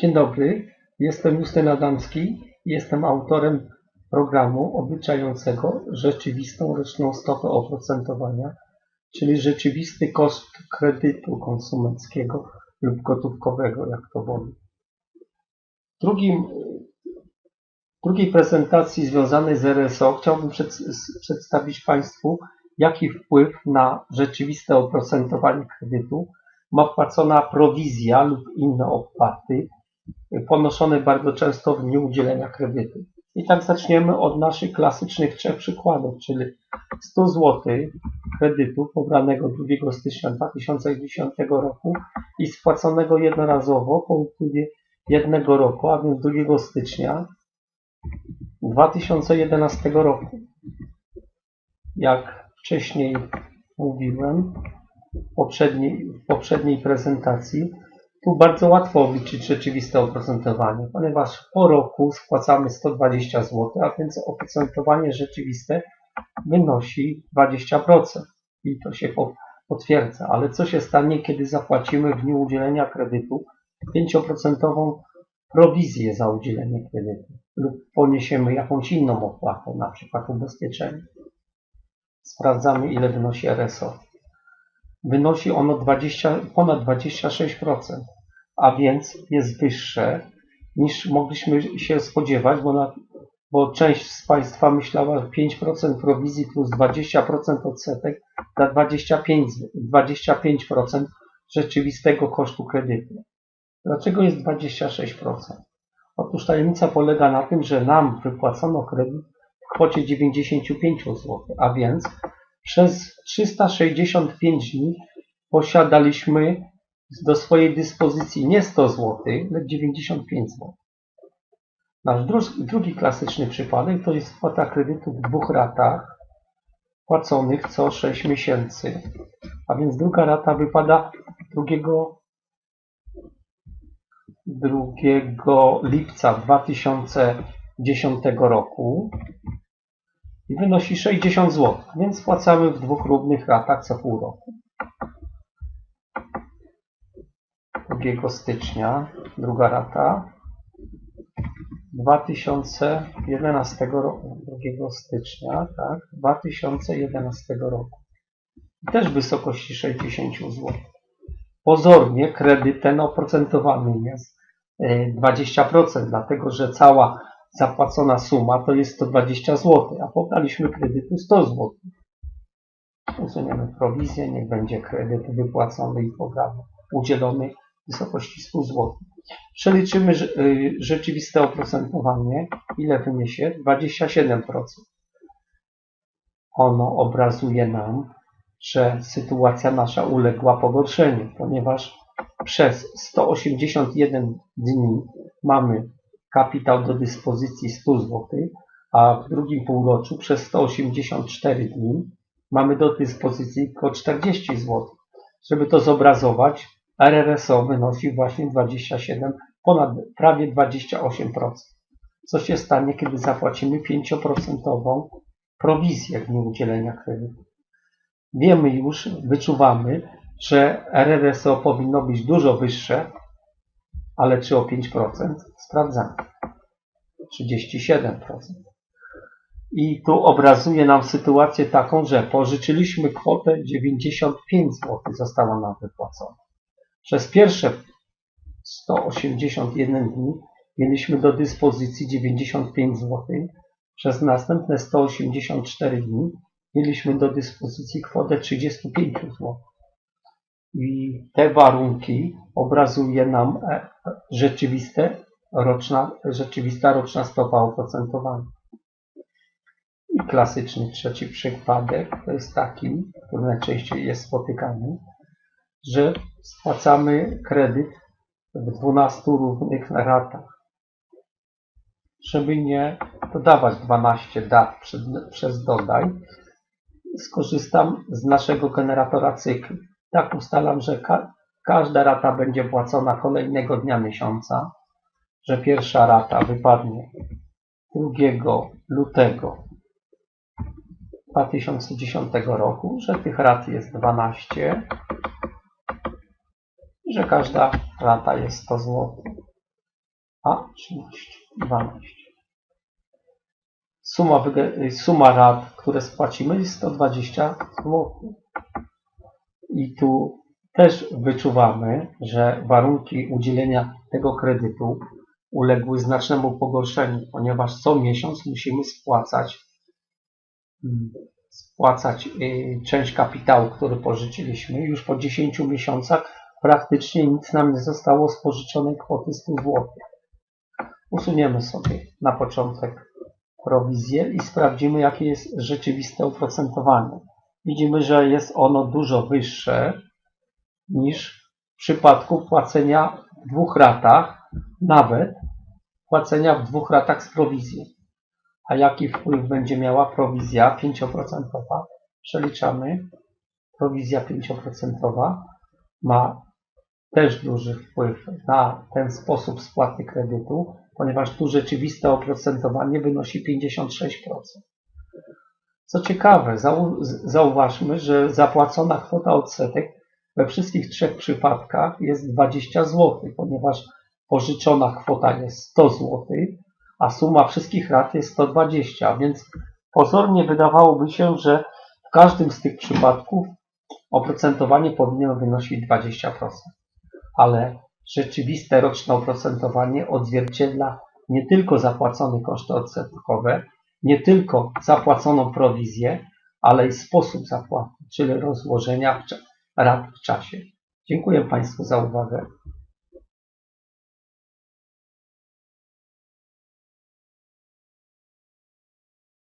Dzień dobry, jestem Justyn Adamski. Jestem autorem programu obliczającego rzeczywistą roczną stopę oprocentowania, czyli rzeczywisty koszt kredytu konsumenckiego lub gotówkowego, jak to woli. W drugim, drugiej prezentacji związanej z RSO chciałbym przed, przedstawić Państwu, jaki wpływ na rzeczywiste oprocentowanie kredytu ma płacona prowizja lub inne opłaty ponoszone bardzo często w dniu udzielenia kredytu. I tak zaczniemy od naszych klasycznych trzech przykładów, czyli 100 zł kredytu pobranego 2 stycznia 2010 roku i spłaconego jednorazowo po upływie jednego roku, a więc 2 stycznia 2011 roku. Jak wcześniej mówiłem w poprzedniej, w poprzedniej prezentacji, tu bardzo łatwo obliczyć rzeczywiste oprocentowanie, ponieważ po roku spłacamy 120 zł, a więc oprocentowanie rzeczywiste wynosi 20%. I to się potwierdza. Ale co się stanie, kiedy zapłacimy w dniu udzielenia kredytu 5% prowizję za udzielenie kredytu lub poniesiemy jakąś inną opłatę, na przykład ubezpieczenie. Sprawdzamy, ile wynosi RSO. Wynosi ono 20, ponad 26% a więc jest wyższe niż mogliśmy się spodziewać, bo, na, bo część z Państwa myślała, że 5% prowizji plus 20% odsetek da 25%, 25% rzeczywistego kosztu kredytu. Dlaczego jest 26%? Otóż tajemnica polega na tym, że nam wypłacono kredyt w kwocie 95 zł, a więc przez 365 dni posiadaliśmy do swojej dyspozycji nie 100 zł, lecz 95 zł. Nasz drugi klasyczny przypadek to jest spłata kredytu w dwóch ratach płaconych co 6 miesięcy. A więc druga rata wypada 2, 2 lipca 2010 roku i wynosi 60 zł, więc spłacamy w dwóch równych ratach co pół roku. 2 stycznia, druga rata 2011 roku, 2 stycznia, tak, 2011 roku. I też w wysokości 60 zł. Pozornie kredyt ten oprocentowany jest 20%, e, dlatego że cała zapłacona suma to jest 120 zł, a pobraliśmy kredytu 100 zł. Usuniemy prowizję, niech będzie kredyt wypłacony i program udzielony wysokości 100 zł. Przeliczymy y, rzeczywiste oprocentowanie. Ile wyniesie? 27%. Ono obrazuje nam, że sytuacja nasza uległa pogorszeniu, ponieważ przez 181 dni mamy kapitał do dyspozycji 100 zł, a w drugim półroczu przez 184 dni mamy do dyspozycji tylko 40 zł. Żeby to zobrazować, RRSO wynosi właśnie 27, ponad prawie 28%. Co się stanie, kiedy zapłacimy 5% prowizję w dniu udzielenia kredytu? Wiemy już, wyczuwamy, że RRSO powinno być dużo wyższe, ale czy o 5%? Sprawdzamy. 37%. I tu obrazuje nam sytuację taką, że pożyczyliśmy kwotę 95 zł, została nam wypłacona. Przez pierwsze 181 dni mieliśmy do dyspozycji 95 zł. Przez następne 184 dni mieliśmy do dyspozycji kwotę 35 zł. I te warunki obrazuje nam e, rzeczywiste roczna, rzeczywista roczna stopa oprocentowania. I klasyczny trzeci przypadek to jest taki, który najczęściej jest spotykany, że spłacamy kredyt w 12 równych ratach. Żeby nie dodawać 12 dat przed, przez dodaj, skorzystam z naszego generatora cyklu. Tak ustalam, że ka każda rata będzie płacona kolejnego dnia miesiąca, że pierwsza rata wypadnie 2 lutego 2010 roku, że tych rat jest 12, że każda rata jest 100 zł. a 13, 12. Suma, suma rat, które spłacimy jest 120 zł. I tu też wyczuwamy, że warunki udzielenia tego kredytu uległy znacznemu pogorszeniu, ponieważ co miesiąc musimy spłacać mm, spłacać y, część kapitału, który pożyczyliśmy. Już po 10 miesiącach praktycznie nic nam nie zostało z pożyczonej kwoty 100 zł. Usuniemy sobie na początek prowizję i sprawdzimy, jakie jest rzeczywiste oprocentowanie. Widzimy, że jest ono dużo wyższe niż w przypadku płacenia w dwóch ratach, nawet płacenia w dwóch ratach z prowizji. A jaki wpływ będzie miała prowizja 5%? Przeliczamy. Prowizja 5% ma też duży wpływ na ten sposób spłaty kredytu, ponieważ tu rzeczywiste oprocentowanie wynosi 56%. Co ciekawe, zau- zauważmy, że zapłacona kwota odsetek we wszystkich trzech przypadkach jest 20 zł, ponieważ pożyczona kwota jest 100 zł, a suma wszystkich rat jest 120, więc pozornie wydawałoby się, że w każdym z tych przypadków oprocentowanie powinno wynosić 20%. Ale rzeczywiste roczne oprocentowanie odzwierciedla nie tylko zapłacone koszty odsetkowe, nie tylko zapłaconą prowizję, ale i sposób zapłaty, czyli rozłożenia rat w czasie. Dziękuję Państwu za uwagę.